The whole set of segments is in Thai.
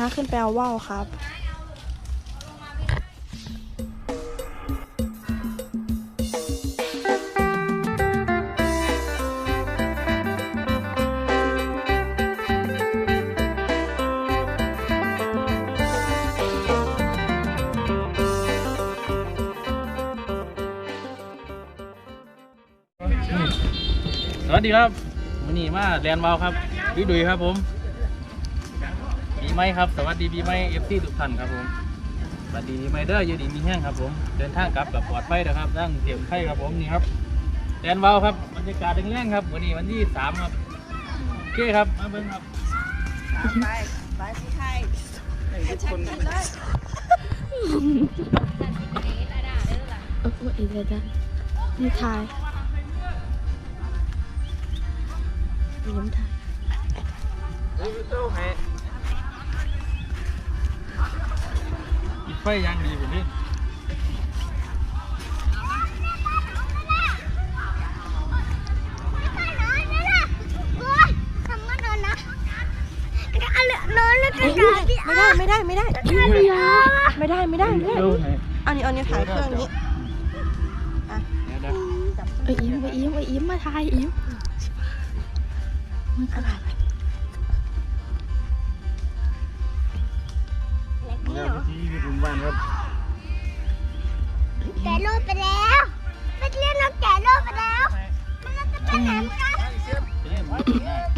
นะคะ ขึ้นไปเอาว่าวครับสวัสดีครับวันนี้มาแลนวาวครับดุยดุยครับผม ปีใหม่ครับ สวัสดีปีใหม่เอฟซีทุกท่านครับผมสวัสดีปีใหม่เด้ออยืดีมีแห้งครับผม เดินทางกลับกับปลอดภัยนะครับนั่งเตรียมไข่ครับผมนี่ครับแลนด์วาวครับบรรยากาศแรงๆครับวันนี้วันที่สามครับโอเคครับมาเบิ่งครับไปไปผู้ไทยทุกคนได้เออเออเดี๋ยวเดี๋ยวนี่ทายนี่น้ำทาย ไฟอยังดีแบบนี้ไม่ได้ไม่ได้ไม่ได้ไม่ได้ไม่ได้ไม่ได้ไม่ได้เร็วไหนเอานี้เอานี้ถ่ายเครื่องนี้เดี๋ยวเดี๋ยวไออิมไออิมไออิมมาถ่ายอิมมันอะไ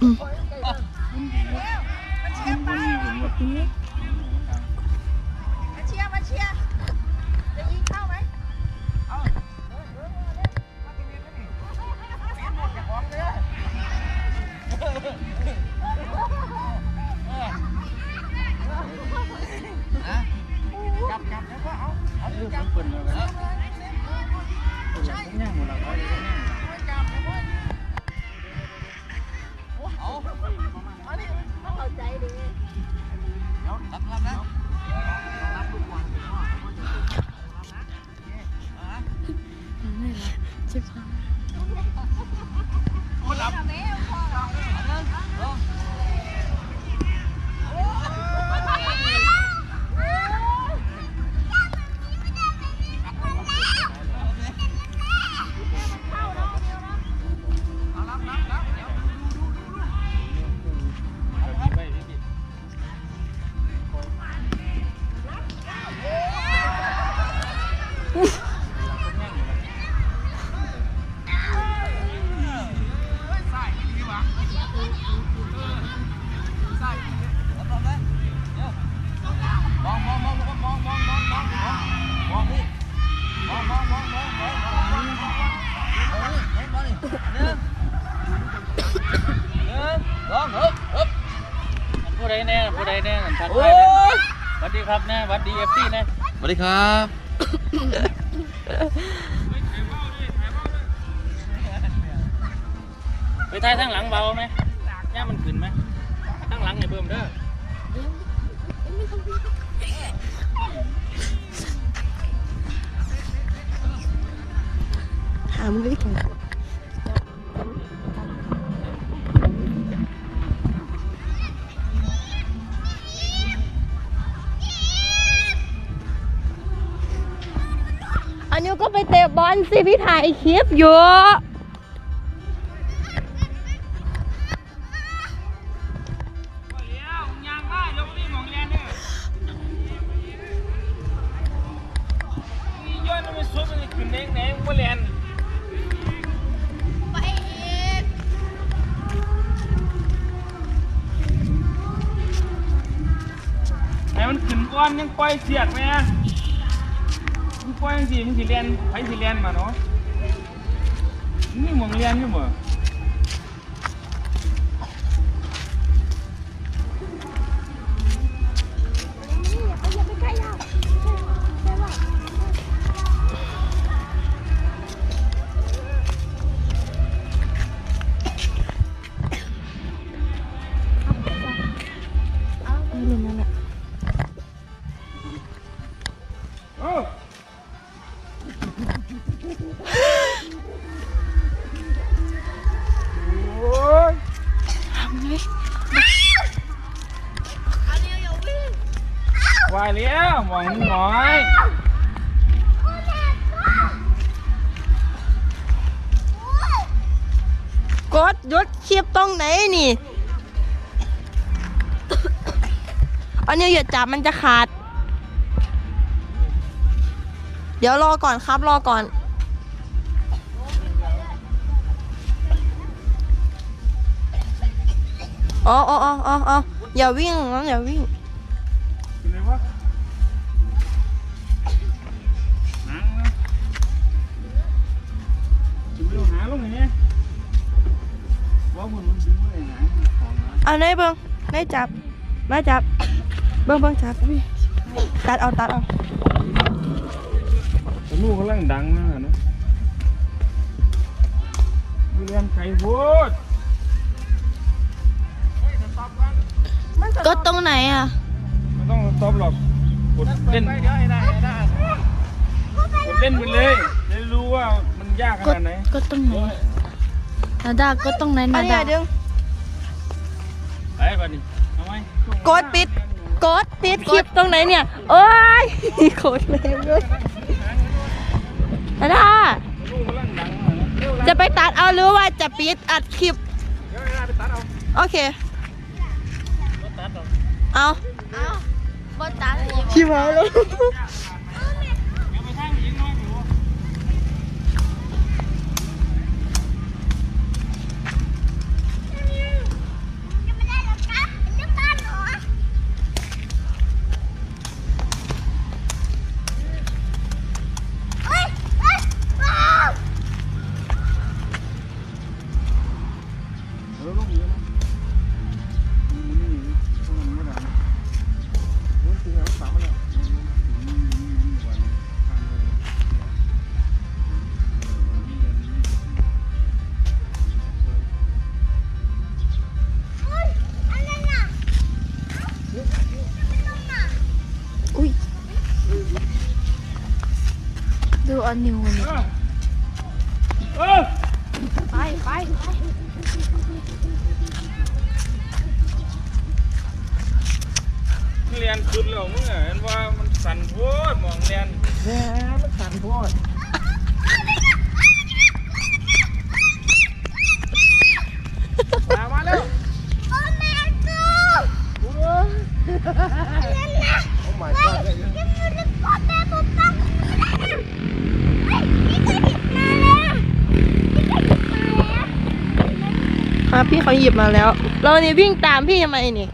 ไผู้ใดแน่ผู้ใดแน่ทักทายสวัสดีครับแน่สวัสดีเอฟซีแน่สวัสดีครับไปทายทั้งหลังเบาไหมย่ามันขึ้นไหมทั้งหลังไอ้เบิ่มเด้อหามึงได้ไงอั บอลสิพี่ถ่ายคลิปอยู่ย้อนมันซุบมันขึ้นเองแหนงบ่แลนไปเองให้มันขึ้นก่อนยังปล่อยเสียดไหม มึงปล่อยจังซี่มึงสิเรียนไอันนี้อย่าจับมันจะขาด เดี๋ยวรอก่อนครับรอก่อน อ๋ออ๋ออ๋ออ๋ออ๋ออย่าวิ่งน้องอย่าวิ่งเป็นไงวะหางนะจะไปดูหาลงไหนว่ามันมันดึงไว้หางของนะเอาไหนเบิ้งไหนจับมาจับ เบิ้งเบิ้งจับอุ๊ยตัดเอาตัดเอาแต่ลูกกำลังดังนะนะเรียนไก่พูดกดตรงไหนอะไม่ต้องตอบหรอกกดเล่นกดเล่นไปเลยจะได้รู้ว่ามันยากขกดนาดไหนกดตรงไหนนาดากดตรงไหนอันานนี้ดาอย่าดึงไปก่อนดิเอาไหมกดปิด กดปิดคลิปตรงไหนเนี่ยโอ้ยโคตรแรงเลยนาดาลูกกำลังดังนะเร็วจะไปตัดเอาหรือว่าจะปิดอัดคลิปเดี๋ยวเวลาไปตัดเอาโอเครถตัดเอาเอาบดตาอีกชิมาแล้ว อันนิวนี่เออไปไปไปเรียนขึ้นแล้วมึงอะเห็นว่ามันสั่นโพดมองเรียนแหมมันสั่นโพดมามาแล้วโอ้แม่กู โอ้ย นั่นน่ะ โอ้ my god ยังอยู่ในกอดแม่ผมต้องเฮ้ยนี่ก็หยิบมาแล้วนี่ก็หยิบมาแล้ว ครับ พี่เขาหยิบมาแล้ว เราเนี่ยวิ่งตามพี่ทำไมนี่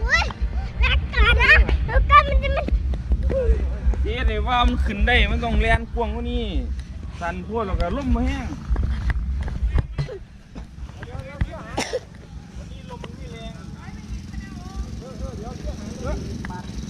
เฮ้ยรักกันนะแล้วก็มันจะมันเฮ็ดให้ว่ามันขึ้นได้มันต้องเรียนกว้างกว่านี้สั่นโพดแล้วก็ลมมาแห้งหู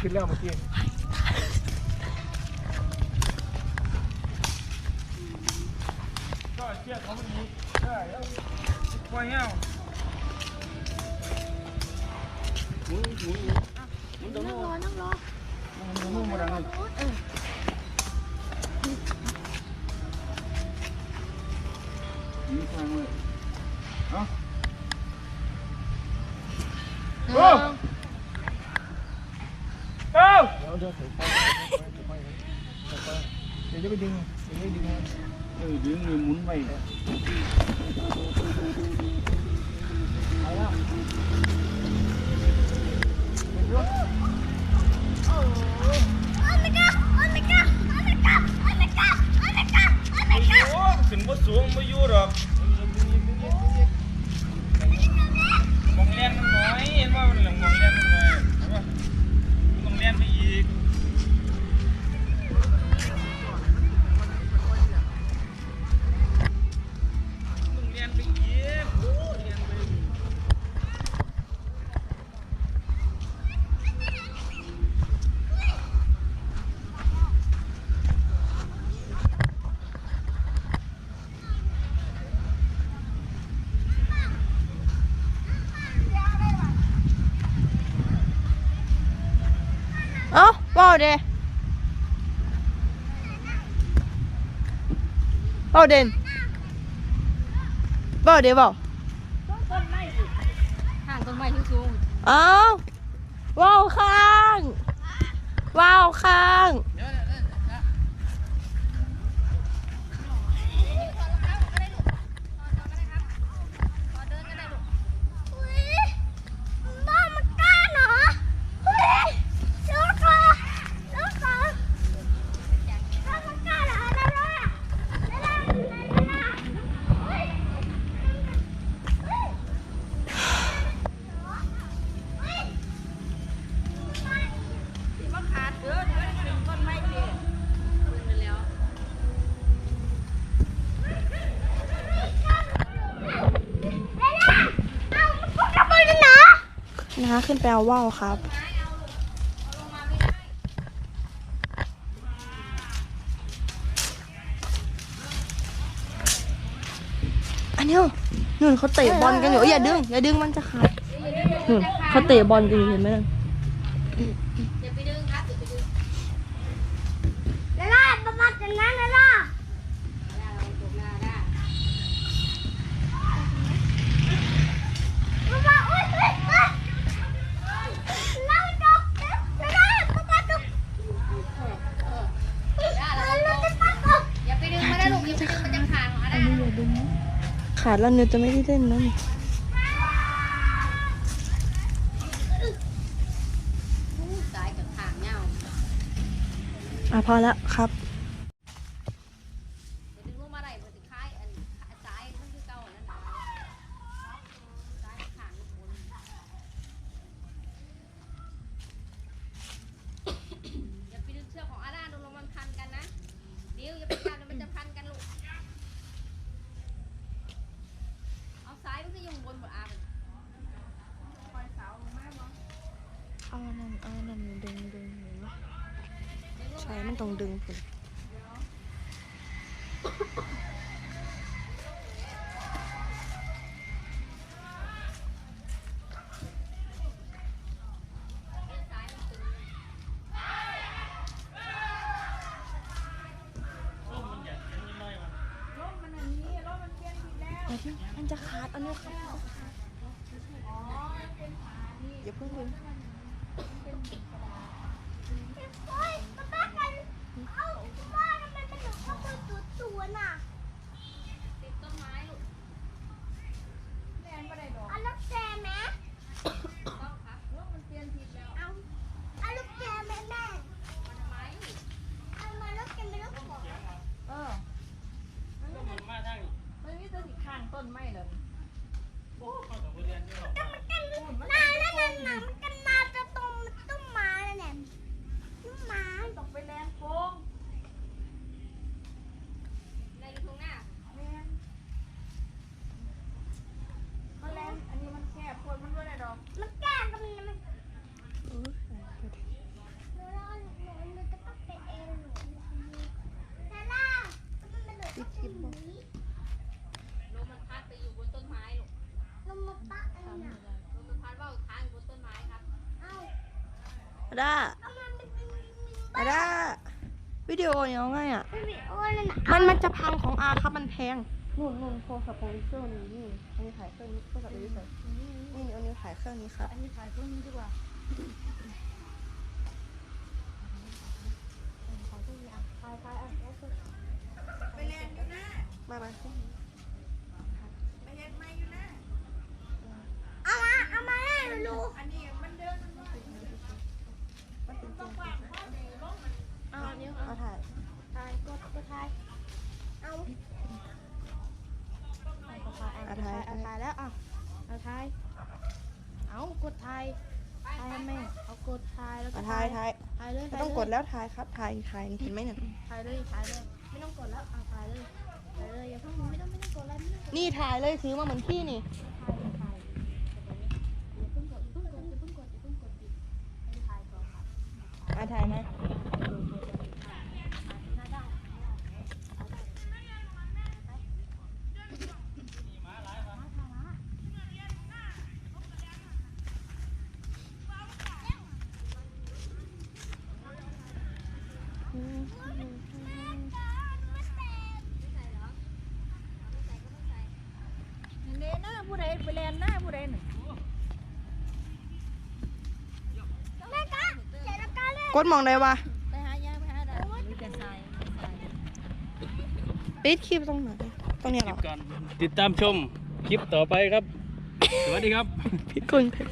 ขึ้นแล้วเมื่อกี้ก็เชือกเขามันนี้ได้แล้วปล่อยเงี้ยหมุนหมุนหมุนตรงนั่นู้งนรอนั่งรอหมุนตรงนู้นมาดังเลยนี่ทางเลยเอ้าโอ้เอ้าเดี๋ยวเดี๋ยวเดี๋ยวจะไปดึงเดี๋ยวจ เด้เบ้าเด่นเบ้าเด้เบ้าห่างต้นไม้ที่สูงอ้าวว้าวข้างว้าวข้าง อุ้ยบ้ามันกล้าเหรออุ้ยลูกคอลูกคอบ้ามันกล้าเหรอนั่นน่ะนั่นน่ะนั่นน่ะอุ้ยอุ้ยอุ้ย สิมาขาดเด้อเด้อถึงต้นไม้เด้ขึ้นไปแล้ว นะคะขึ้นไปเอาว่าวครับ อันนี้นู่นเขาเตะบอลกันอยู่อยอย่าดึงอย่าดึงมันจะขาดนู่นเขาเตะบอลกันอยู่เห็นไหมนั่น ลาล่าประมาทกันนะลาล่าประมาทอุ้ยเฮ้ยเฮ้ยลาจบลาล่าประมาทจบลาล่าจะปักจบ อย่าไปดึงมาได้ลูกอย่าไปดึงมันจะขาดของอะไร ขา ดแล้วเนื้อจะไม่ได้เล่นนั่นสายกับขางเงาอะพอแล้วครับ ดึงลงมาได้บ่สิคายอันสายมันคือเก่าอันนั้นน่ะสายขางบนอย่าไปดึงเชือกของอาร่าดูลงมันพันกันนะเดี๋ยวอย่าไปจับเดี๋ยวมันจะพันกันลูกเอาสายมันก็อยู่บนบ่อาเป็นคอยเสาลงมาบ่ เอานั่นเอานั่นดึงดึงเห็นไหม ดึงลง ใช่มามันต้องดึงผลสายมันตึงเดี๋ยวมันจะขาดอันนี้ครับอย่าเพิ่งดึง โอ้ยมาบ้ากันเอ้าบ้าทำไมเป็นหนูเข้าไปตัวตัวน่ะ ติดต้นไม้ลูกแม่นบ่ได้ดอก เอาลูกแจไหม ต้องครับว่ามันเปลี่ยนทิศแล้ว เอาเอาลูกแจไหมแม่ มันทำไม เอามาลูกแจเป็นลูกของ เออมันมีตัวสีข้างต้นไม้เลย นาแล้วนั่นน่ะมันกันนาจะตรงต้นไม้แล้วเนี่ยต้นไม้ ต้องไปแลนโค้งในตรงหน้าแม่นมันแลนอันนี้มันแคบคนมันด้วยนะดอก มันแกล้งกันมันมันหนูรอหนูหนูหนูจะต้องเป็นเองหนูนาล่ามันเป็นหนูต้องเป็นหนู ลมมันพัดไปอยู่บนต้นไม้ลูก ลงมาปักอันนี้น่ะ ลมมันพัดว่าค้างอยู่บนต้นไม้ครับ เอา อา ด้าเอามันเป็นเป็นเป็นอาด้าวิดีโอเนี่ยเอาไงอะเป็นวิโอเลยน่ะมันมันจะพังของอาครับมันแพง นู่นนู่นโทรศัพท์ของลิเซอร์นี่นี่อันนี้ถ่ายเครื่องนี้โทรศัพท์ลิเซอร์นี่นี่เอานิ้วถ่ายเครื่องนี้ครับอันนี้ถ่ายเครื่องนี้ดีกว่ามามา เอามาเอามาให้หนูดู อันนี้มันเดินมัน เอานิ้วเอาถ่าย ถ่ายกดกดถ่ายเอา เอาถ่าย เอาถ่ายแล้วอะเอาถ่าย เอากดถ่ายถ่ายให้แม่เอากดถ่ายแล้วก็เอาถ่ายถ่ายถ่ายเลยไม่ต้องกดแล้วถ่ายครับถ่ายถ่ายนี่เห็นไหมเนี่ยถ่ายเลยถ่ายเลยไม่ต้องกดแล้วเอาถ่ายเลยถ่ายเลยอย่าเพิ่งไม่ต้องไม่ต้องกดอะไรไม่ต้องกดนี่ถ่ายเลยถือมาเหมือนพี่นี่ ถ่ายถ่ายอย่าเพิ่งกดอย่าเพิ่งกดอย่าเพิ่งกดอย่าเพิ่งกดดิให้ถ่ายก่อนครับ อะถ่ายไหม น่าได้ เด้หน้าผู้ใดไปแลนหน้าผู้ใดน่ะแม่กะเจรกาเลยกดมองได้วะไปหายายไปหาดาวมีแต่ทรายทรายปิดคลิปตรงไหนตรงเนี้ยคเหรลิอปการติดตามชมคลิปต่อไปครับ สวัสดีครับพี่กุลเพชร